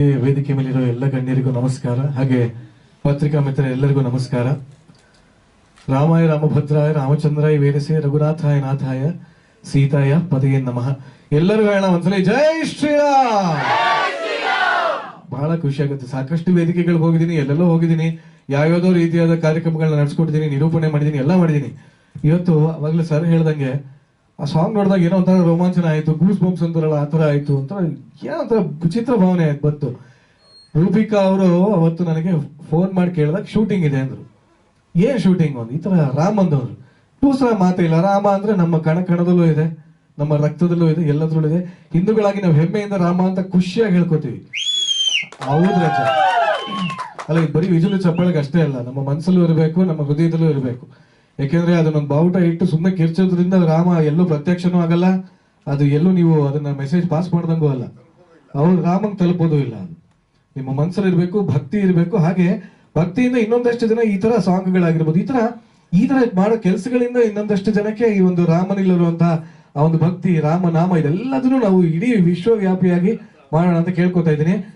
ವೇದಿಕೆ ಮೇಲಿರೋ ಎಲ್ಲ ಗಣ್ಯರಿಗೂ ನಮಸ್ಕಾರ. ಹಾಗೆ ಪತ್ರಿಕಾ ಮಿತ್ರ ಎಲ್ಲರಿಗೂ ನಮಸ್ಕಾರ. ರಾಮಾಯ ರಾಮಭದ್ರಾಯ ರಾಮಚಂದ್ರಾಯ ವೇದಸೆ ರಘುನಾಥಾಯ ನಾಥಾಯ ಸೀತಾಯ ಪದಯೇ ನಮಃ. ಎಲ್ಲರಿಗೂ ಹೇಳ ಒಂದ್ಸಲ, ಜೈ ಶ್ರೀರಾಮ್! ಬಹಳ ಖುಷಿ ಆಗುತ್ತೆ. ಸಾಕಷ್ಟು ವೇದಿಕೆಗಳಿಗೆ ಹೋಗಿದ್ದೀನಿ, ಎಲ್ಲೆಲ್ಲೋ ಹೋಗಿದ್ದೀನಿ. ಯಾವ್ಯಾವುದೋ ರೀತಿಯಾದ ಕಾರ್ಯಕ್ರಮಗಳನ್ನ ನಡೆಸ್ಕೊಟ್ಟಿದ್ದೀನಿ, ನಿರೂಪಣೆ ಮಾಡಿದ್ದೀನಿ, ಎಲ್ಲ ಮಾಡಿದ್ದೀನಿ. ಇವತ್ತು ಅವಾಗಲೇ ಸರ್ ಹೇಳ್ದಂಗೆ ಆ ಸಾಂಗ್ ನೋಡಿದಾಗ ಏನೋ ಒಂಥರ ರೋಮಾಂಚನ ಆಯಿತು ಗೂಸ್ ಬಂಪ್ಸ್ ಅಂತಾರಲ್ಲ, ಆ ಥರ ಆಯಿತು ಅಂತ ಏನೋ ಒಂಥರ ವಿಚಿತ್ರ ಭಾವನೆ ಆಯ್ತು ಬಂತು. ರೂಪಿಕಾ ಅವರು ಅವತ್ತು ನನಗೆ ಫೋನ್ ಮಾಡಿ ಕೇಳಿದಾಗ ಶೂಟಿಂಗ್ ಇದೆ ಅಂದ್ರು. ಏನ್ ಶೂಟಿಂಗ್ ಒಂದು? ಈ ಥರ ರಾಮ್ ಅಂದವರು. ಟೂ ಸಲ ಮಾತೇ ಇಲ್ಲ. ರಾಮ ಅಂದ್ರೆ ನಮ್ಮ ಕಣ ಕಣದಲ್ಲೂ ಇದೆ, ನಮ್ಮ ರಕ್ತದಲ್ಲೂ ಇದೆ, ಎಲ್ಲದ್ರಲ್ಲೂ ಇದೆ. ಹಿಂದೂಗಳಾಗಿ ನಾವು ಹೆಮ್ಮೆಯಿಂದ ರಾಮ ಅಂತ ಖುಷಿಯಾಗಿ ಹೇಳ್ಕೊತೀವಿ. ಹೌದು ಅಲ್ಲ, ಇದು ಬರೀ ವಿಜುಲು ಚಪ್ಪಾಳಿಗೆ ಅಷ್ಟೇ ಅಲ್ಲ. ನಮ್ಮ ಮನಸ್ಸಲ್ಲೂ ಇರಬೇಕು, ನಮ್ಮ ಹೃದಯದಲ್ಲೂ ಇರಬೇಕು. ಯಾಕೆಂದ್ರೆ ಅದನ್ನೊಂದು ಬಾವುಟ ಇಟ್ಟು ಸುಮ್ಮನೆ ಕಿರ್ಚೋದ್ರಿಂದ ರಾಮ ಎಲ್ಲೂ ಪ್ರತ್ಯಕ್ಷನೂ ಆಗಲ್ಲ. ಅದು ಎಲ್ಲೂ ನೀವು ಅದನ್ನ ಮೆಸೇಜ್ ಪಾಸ್ ಮಾಡ್ದಂಗೂ ಅಲ್ಲ. ಅವ್ರು ರಾಮಂಗ್ ತಲುಪೋದು ಇಲ್ಲ ಅದು. ನಿಮ್ಮ ಮನ್ಸರ್ ಇರಬೇಕು ಭಕ್ತಿ ಇರಬೇಕು. ಹಾಗೆ ಭಕ್ತಿಯಿಂದ ಇನ್ನೊಂದಷ್ಟು ಜನ ಈ ತರ ಸಾಂಗ್ಗಳಾಗಿರ್ಬೋದು. ಈ ತರ ಈ ತರ ಮಾಡೋ ಕೆಲಸಗಳಿಂದ ಇನ್ನೊಂದಷ್ಟು ಜನಕ್ಕೆ ಈ ಒಂದು ರಾಮನಿಲ್ಲಿರುವಂತಹ ಆ ಒಂದು ಭಕ್ತಿ, ರಾಮನಾಮ ಇದೆಲ್ಲದನ್ನು ನಾವು ಇಡೀ ವಿಶ್ವವ್ಯಾಪಿಯಾಗಿ ಮಾಡೋಣ ಅಂತ ಕೇಳ್ಕೊತಾ ಇದ್ದೀನಿ.